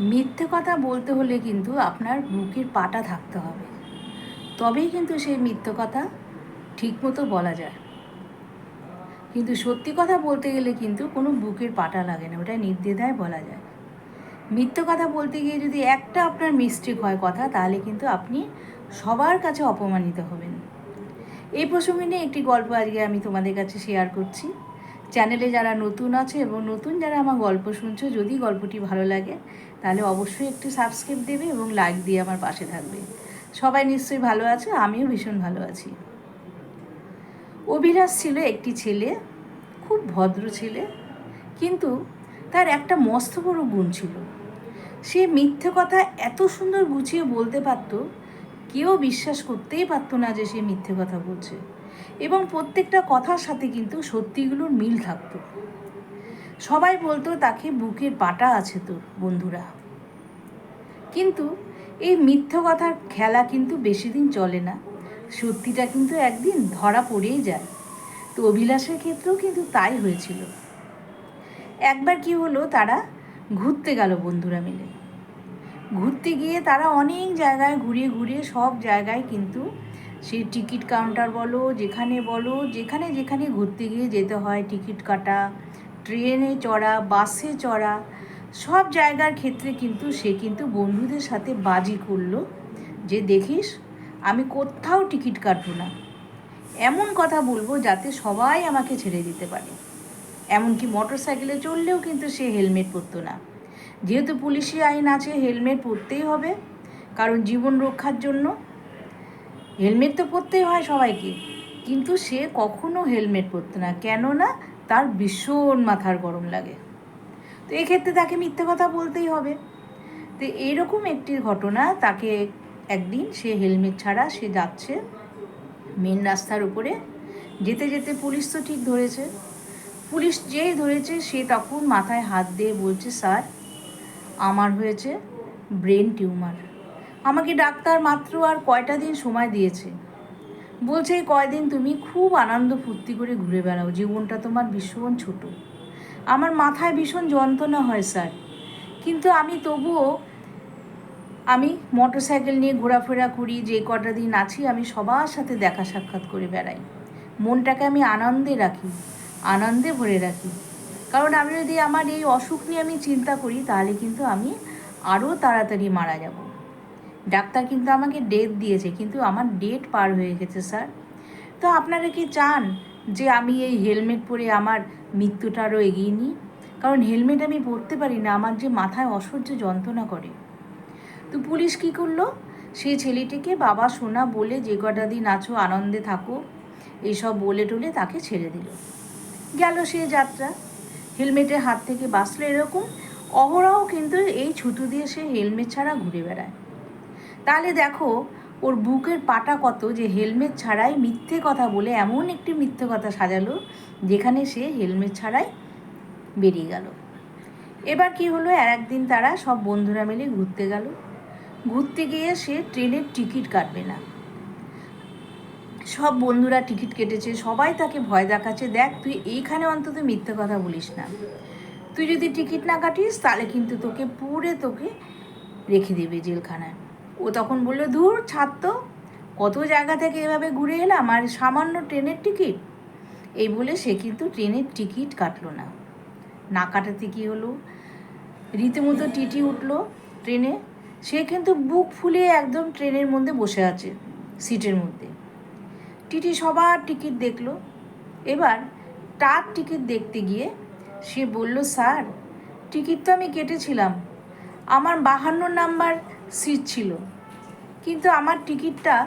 মিথ্যে কথা বলতে হলে কিন্তু আপনার বুকের পাটা থাকতে হবে। তবেই কিন্তু সেই মিথ্যে কথা ঠিকমতো বলা যায়। কিন্তু সত্যি কথা বলতে গেলে কিন্তু কোনো বুকের পাটা লাগে না, ওটা নির্দ্বিধায় বলা যায়। মিথ্যে কথা বলতে গিয়ে যদি একটা আপনার মিস্টেক হয় কথা, তাহলে কিন্তু আপনি সবার কাছে অপমানিত হবেন। এই প্রসঙ্গে নিয়ে একটি গল্প আজকে আমি তোমাদের কাছে শেয়ার করছি। চ্যানেলে যারা নতুন আছে এবং নতুন যারা আমার গল্প শুনছো, যদি গল্পটি ভালো লাগে, তাহলে অবশ্যই একটু সাবস্ক্রাইব দেবে এবং লাইক দিয়ে আমার পাশে থাকবে। সবাই নিশ্চয়ই ভালো আছে, আমিও ভীষণ ভালো আছি। অভিলাষ ছিল একটি ছেলে, খুব ভদ্র ছেলে, কিন্তু তার একটা মস্ত বড় গুণ ছিল। সে মিথ্যে কথা এত সুন্দর গুছিয়ে বলতে পারত, কেউ বিশ্বাস করতেই পারতো না যে সে মিথ্যে কথা বলছে। এবং প্রত্যেকটা কথার সাথে কিন্তু সত্যিগুলোর মিল থাকতো। সবাই বলতো, তাকে বুকের পাটা আছে তোর, বন্ধুরা। কিন্তু এই মিথ্যে কথার খেলা কিন্তু বেশি দিন চলে না। সত্যিটা কিন্তু একদিন ধরা পড়েই যায়। তো অভিলাষের ক্ষেত্রেও কিন্তু তাই হয়েছিল। একবার কি হলো, তারা ঘুরতে গেল বন্ধুরা মিলে। ঘুরতে গিয়ে তারা অনেক জায়গায় ঘুরিয়ে ঘুরিয়ে সব জায়গায় কিন্তু সেই টিকিট কাউন্টার বলো, যেখানে বলো, যেখানে যেখানে ঘুরতে গিয়ে যেতে হয়, টিকিট কাটা, ট্রেনে চড়া, বাসে চড়া, সব জায়গার ক্ষেত্রে কিন্তু সে কিন্তু বন্ধুদের সাথে বাজি করল যে দেখিস, আমি কোথাও টিকিট কাটবো না। এমন কথা বলব যাতে সবাই আমাকে ছেড়ে দিতে পারে। এমনকি মোটর সাইকেলে চললেও কিন্তু সে হেলমেট পরতো না। যেহেতু পুলিশি আইন আছে, হেলমেট পরতেই হবে। কারণ জীবন রক্ষার জন্য হেলমেট তো পরতেই হয় সবাইকে। কিন্তু সে কখনো হেলমেট পরতো না, কেননা তার ভীষণ মাথার গরম লাগে। তো এক্ষেত্রে তাকে মিথ্যে কথা বলতেই হবে। তো এইরকম একটি ঘটনা তাকে একদিন সে হেলমেট ছাড়া সে যাচ্ছে মেন রাস্তার উপরে। যেতে যেতে পুলিশ তো ঠিক ধরেছে। পুলিশ যেই ধরেছে সে তখন মাথায় হাত দিয়ে বলছে, স্যার, আমার হয়েছে ব্রেন টিউমার। আমাকে ডাক্তার মাত্র আর কয়টা দিন সময় দিয়েছে? বলছে কয়দিন তুমি খুব আনন্দ ফুর্তি করে ঘুরে বেড়াও। জীবনটা তোমার ভীষণ ছোট। আমার মাথায় ভীষণ যন্ত্রণা হয়, স্যার। কিন্তু আমি তবুও আমি মোটর সাইকেল নিয়ে ঘোরাফেরা করি, যে কটা দিন আছি, আমি সবার সাথে দেখা সাক্ষাৎ করে বেড়াই। মনটাকে আমি আনন্দে রাখি, আনন্দে ভরে রাখি। কারণ আমি যদি আমার এই অসুখ নিয়ে আমি চিন্তা করি, তাহলে কিন্তু আমি আরও তাড়াতাড়ি মারা যাব। ডাক্তার কিন্তু আমাকে ডেট দিয়েছে, কিন্তু আমার ডেট পার হয়ে গেছে স্যার তো আপনারা কি চান যে আমি এই হেলমেট পরে আমার মৃত্যুটা আরও এগিয়ে নিই? কারণ হেলমেট আমি পরতে পারি না, আমার যে মাথায় অসহ্য যন্ত্রণা করে। তো পুলিশ কী করল? সেই ছেলেটিকে বাবা সোনা বলে যে কটা দিন আছো, আনন্দে থাকো, এইসব বলে টলে তাকে ছেড়ে দিল। গেল সে যাত্রা। হেলমেটের হাত থেকে বাঁচলো এরকম। অহরহ কিন্তু এই ছুতু দিয়ে সে হেলমেট ছাড়া ঘুরে বেড়ায়। তাহলে দেখো, ওর বুকের পাটা কত যে হেলমেট ছাড়াই মিথ্যে কথা বলে এমন একটি মিথ্যে কথা সাজালো, যেখানে সে হেলমেট ছাড়াই বেরিয়ে গেল। এবার কি হলো? আর একদিন তারা সব বন্ধুরা মিলে ঘুরতে গেল। ঘুরতে গিয়ে সে ট্রেনের টিকিট কাটবে না। সব বন্ধুরা টিকিট কেটেছে, সবাই তাকে ভয় দেখাচ্ছে, দেখ, তুই এইখানে অন্তত মিথ্যে কথা বলিস না। তুই যদি টিকিট না কাটিস, তাহলে কিন্তু তোকে পুরে তোকে রেখে দেবে জেলখানায়। ও তখন বলল দূর ছাড় তো। কত জায়গা থেকে এভাবে ঘুরে এলাম? আর সামান্য ট্রেনের টিকিট? এই বলে সে কিন্তু ট্রেনের টিকিট কাটলো না। না কাটাতে কী হলো? রীতিমতো টিটি উঠল ট্রেনে। সে কিন্তু বুক ফুলিয়ে একদম ট্রেনের মধ্যে বসে আছে, সিটের মধ্যে। টিটি সবার টিকিট দেখল। এবার তার টিকিট দেখতে গিয়ে সে বলল, স্যার, টিকিট তো আমি কেটেছিলাম। আমার বাহান্ন নাম্বার সিট ছিল। কিন্তু আমার টিকিটটা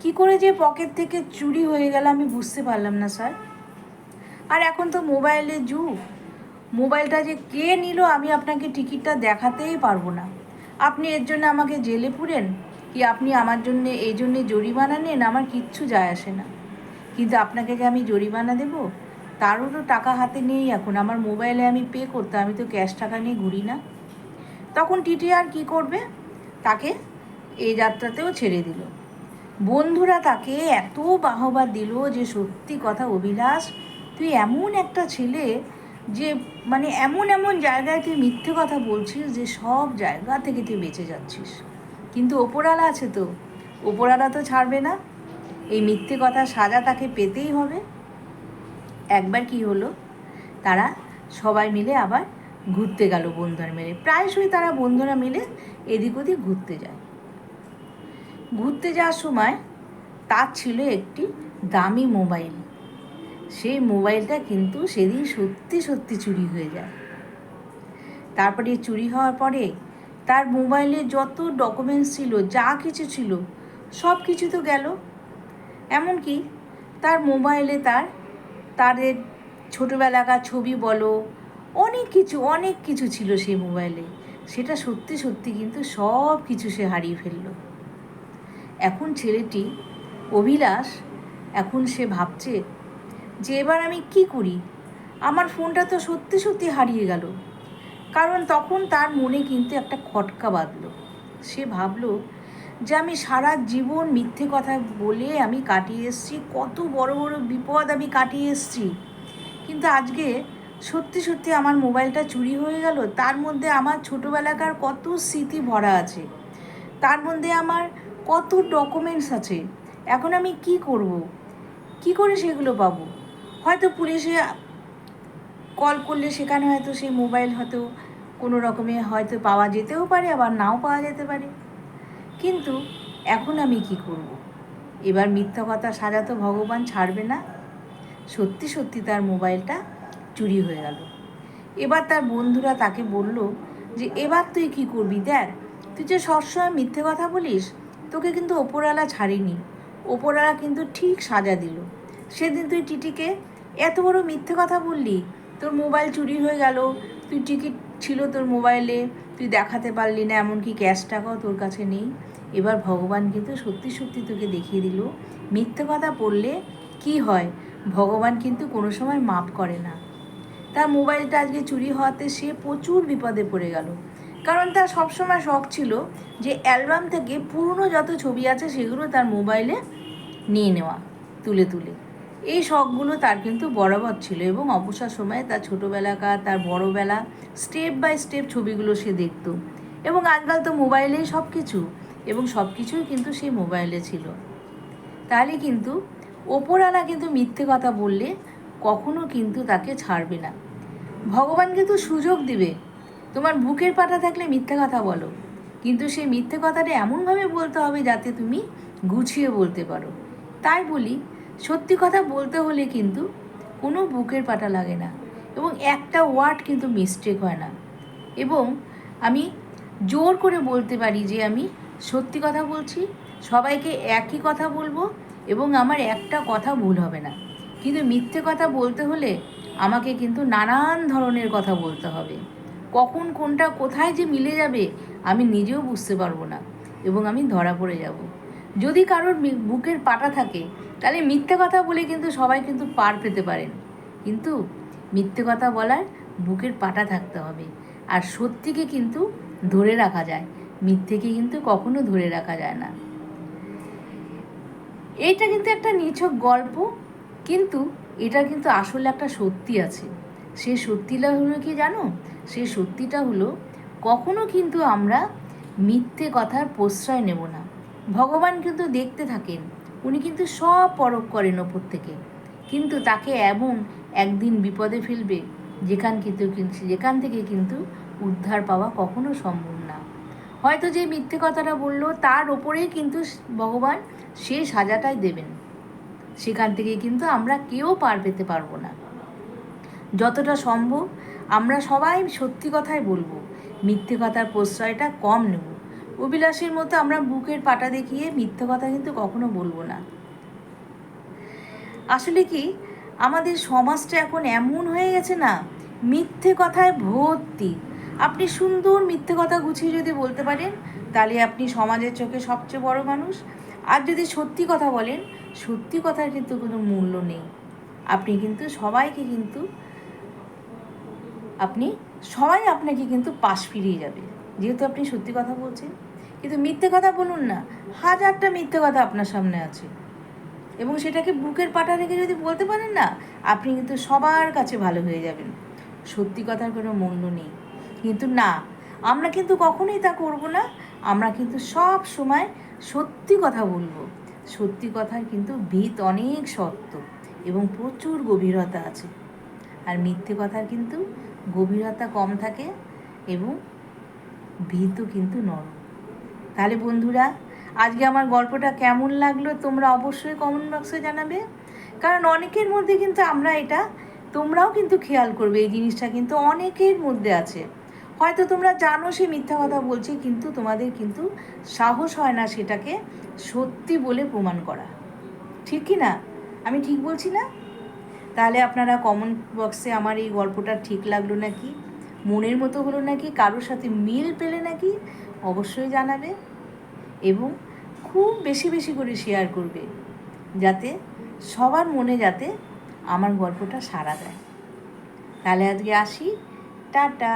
কি করে যে পকেট থেকে চুরি হয়ে গেল আমি বুঝতে পারলাম না, স্যার। আর এখন তো মোবাইলের যুগ। মোবাইলটা যে কে নিল আমি আপনাকে টিকিটটা দেখাতেই পারব না। আপনি এর জন্য আমাকে জেলে পুরেন? কি আপনি আমার জন্য, এই জন্যে জরিমানা নেন? আমার কিচ্ছু যায় আসে না। কিন্তু আপনাকে যে আমি জরিমানা দেব? তারও তো টাকা হাতে নেই এখন। আমার মোবাইলে আমি পে করতে, আমি তো ক্যাশ টাকা নিয়ে ঘুরি না। তখন টিটি আর কী করবে? তাকে এই যাত্রাতেও ছেড়ে দিল। বন্ধুরা তাকে এত বাহবা দিল যে সত্যি কথা অভিলাষ, তুই এমন একটা ছেলে যে মানে এমন এমন জায়গায় তুই মিথ্যে কথা বলছিস যে সব জায়গা থেকে তুই বেঁচে যাচ্ছিস। কিন্তু ওপরালা আছে তো, ওপরালা তো ছাড়বে না। এই মিথ্যে কথা সাজা তাকে পেতেই হবে। একবার কি হলো, তারা সবাই মিলে আবার ঘুরতে গেল বন্ধুরা মিলে। প্রায়শই তারা বন্ধুরা মিলে এদিক ওদিক ঘুরতে যায়। ঘুরতে যাওয়ার সময় তার ছিল একটি দামি মোবাইল। সেই মোবাইলটা কিন্তু সেদিন সত্যি সত্যি চুরি হয়ে যায়। তারপরে চুরি হওয়ার পরে তার মোবাইলে যত ডকুমেন্টস ছিল, যা কিছু ছিল সব কিছু তো গেল। এমনকি তার মোবাইলে তার, তাদের ছোটোবেলাকার ছবি বলো অনেক কিছু অনেক কিছু ছিল সেই মোবাইলে। সেটা সত্যি সত্যি কিন্তু সব কিছু সে হারিয়ে ফেলল। এখন ছেলেটি অভিলাষ, এখন সে ভাবছে যে এবার আমি কি করি? আমার ফোনটা তো সত্যি সত্যি হারিয়ে গেল। কারণ তখন তার মনে কিন্তু একটা খটকা বাঁধলো। সে ভাবলো যে আমি সারা জীবন মিথ্যে কথা বলে আমি কাটিয়ে এসেছি, কত বড় বড় বিপদ আমি কাটিয়ে এসেছি। কিন্তু আজকে সত্যি সত্যি আমার মোবাইলটা চুরি হয়ে গেল। তার মধ্যে আমার ছোটোবেলাকার কত স্মৃতি ভরা আছে। তার মধ্যে আমার কত ডকুমেন্টস আছে। এখন আমি কি করব? কি করে সেগুলো পাবো? হয়তো পুলিশে কল করলে সেখানে হয়তো সেই মোবাইল হয়তো কোনো রকমে হয়তো পাওয়া যেতেও পারে, আবার নাও পাওয়া যেতে পারে। কিন্তু এখন আমি কি করব। এবার মিথ্যা কথা সাজাতো ভগবান ছাড়বে না। সত্যি সত্যি তার মোবাইলটা চুরি হয়ে গেল। এবার তার বন্ধুরা তাকে বলল যে, এবার তুই কি করবি দেখ, তুই যে সবসময় মিথ্যে কথা বলিস, তোকে কিন্তু ওপরওয়ালা ছাড়িনি। ওপরওয়ালা কিন্তু ঠিক সাজা দিল। সেদিন তুই টিটিকে এত বড় মিথ্যে কথা বললি, তোর মোবাইল চুরি হয়ে গেল, তুই টিকিট ছিল তোর মোবাইলে, তুই দেখাতে পারলি না, এমনকি ক্যাশ টাকাও তোর কাছে নেই। এবার ভগবান কিন্তু সত্যি সত্যি তোকে দেখিয়ে দিল, মিথ্যে কথা বললে কি হয়? ভগবান কিন্তু কোনো সময় মাপ করে না। তার মোবাইলটা আজকে চুরি হওয়াতে সে প্রচুর বিপদে পড়ে গেল। কারণ তার সবসময় শখ ছিল যে অ্যালবাম থেকে পুরনো যত ছবি আছে সেগুলো তার মোবাইলে নিয়ে নেওয়া, তুলে তুলে। এই শখগুলো তার কিন্তু বরাবর ছিল এবং অবসর সময়ে তার ছোটোবেলাকার, তার বড়োবেলা স্টেপ বাই স্টেপ ছবিগুলো সে দেখত। এবং আজকাল তো মোবাইলেই সব কিছু এবং সব কিছুই কিন্তু সেই মোবাইলে ছিল। তাহলে কিন্তু ওপরওয়ালা কিন্তু মিথ্যে কথা বললে কখনো কিন্তু তাকে ছাড়বে না। ভগবান কিন্তু সুযোগ দিবে। তোমার বুকের পাটা থাকলে মিথ্যে কথা বলো। কিন্তু সেই মিথ্যে কথাটা এমনভাবে বলতে হবে যাতে তুমি গুছিয়ে বলতে পারো। তাই বলি, সত্যি কথা বলতে হলে কিন্তু কোনো বুকের পাটা লাগে না এবং একটা ওয়ার্ড কিন্তু মিস্টেক হয় না। এবং আমি জোর করে বলতে পারি যে আমি সত্যি কথা বলছি, সবাইকে একই কথা বলব এবং আমার একটা কথা ভুল হবে না। কিন্তু মিথ্যে কথা বলতে হলে আমাকে কিন্তু নানান ধরনের কথা বলতে হবে। কখন কোনটা কোথায় যে মিলে যাবে আমি নিজেও বুঝতে পারব না এবং আমি ধরা পড়ে যাব। যদি কারোর বুকের পাটা থাকে, তাহলে মিথ্যে কথা বলে কিন্তু সবাই কিন্তু পার পেতে পারেন। কিন্তু মিথ্যে কথা বলার বুকের পাটা থাকতে হবে আর সত্যিকে কিন্তু ধরে রাখা যায়। মিথ্যেকে কিন্তু কখনো ধরে রাখা যায় না। এইটা কিন্তু একটা নিছক গল্প। কিন্তু এটা কিন্তু আসলে একটা সত্যি আছে। সে সত্যিটা হলো কি জানো? সে সত্যিটা হলো, কখনো কিন্তু আমরা মিথ্যে কথার প্রশ্রয় নেব না। ভগবান কিন্তু দেখতে থাকেন, উনি কিন্তু সব পরখ করেন ওপর থেকে। কিন্তু তাকে এমন একদিন বিপদে ফেলবে, যেখান কিন্তু কিন্তু- যেখান থেকে কিন্তু উদ্ধার পাওয়া কখনো সম্ভব না। হয়তো যে মিথ্যে কথাটা বলল, তার ওপরেই কিন্তু ভগবান সে সাজাটাই দেবেন। সেখান থেকে কিন্তু আমরা কেউ পার পেতে পারব না। যতটা সম্ভব আমরা সবাই সত্যি কথাই বলব, মিথ্যে কথার প্রশ্রয়টা কম নেব। অভিলাষের মতো আমরা বুকের পাটা দেখিয়ে মিথ্যে কথা কিন্তু কখনো বলব না। আসলে কি, আমাদের সমাজটা এখন এমন হয়ে গেছে না, মিথ্যে কথায় ভর্তি। আপনি সুন্দর মিথ্যে কথা গুছিয়ে যদি বলতে পারেন, তাহলে আপনি সমাজের চোখে সবচেয়ে বড় মানুষ আর যদি সত্যি কথা বলেন, সত্যি কথার কিন্তু কোনো মূল্য নেই। আপনি কিন্তু সবাইকে কিন্তু, আপনি, সবাই আপনাকে কিন্তু পাশ ফিরিয়ে যাবে। যেহেতু আপনি সত্যি কথা বলছেন। কিন্তু মিথ্যে কথা বলুন না, হাজারটা মিথ্যে কথা আপনার সামনে আছে। এবং সেটাকে বুকের পাটা রেখে যদি বলতে পারেন না, আপনি কিন্তু সবার কাছে ভালো হয়ে যাবেন। সত্যি কথার কোনো মূল্য নেই। কিন্তু না, আমরা কিন্তু কখনোই তা করব না। আমরা কিন্তু সব সময় সত্যি কথা বলব, সত্যি কথার কিন্তু ভিত অনেক শক্ত এবং প্রচুর গভীরতা আছে। আর মিথ্যে কথার কিন্তু গভীরতা কম থাকে এবং ভিতও কিন্তু নরম। তাহলে বন্ধুরা, আজকে আমার গল্পটা কেমন লাগল তোমরা অবশ্যই কমেন্ট বক্সে জানাবে। কারণ অনেকের মধ্যে কিন্তু আমরা এটা, তোমরাও কিন্তু খেয়াল করবে, এই জিনিসটা কিন্তু অনেকের মধ্যে আছে। হয়তো তোমরা জানো সে মিথ্যা কথা বলছে, কিন্তু তোমাদের কিন্তু সাহস হয় না সেটাকে সত্যি বলে প্রমাণ করা। ঠিক কি না? আমি ঠিক বলছি না? তাহলে আপনারা কমেন্ট বক্সে আমার এই গল্পটা ঠিক লাগল নাকি? মনের মতো হলো নাকি? কারোর সাথে মিল পেলে নাকি? অবশ্যই জানাবে। এবং খুব বেশি বেশি করে শেয়ার করবে, যাতে সবার মনে যাতে আমার গল্পটা সারা দেয়। তাহলে আজকে আসি। টাটা!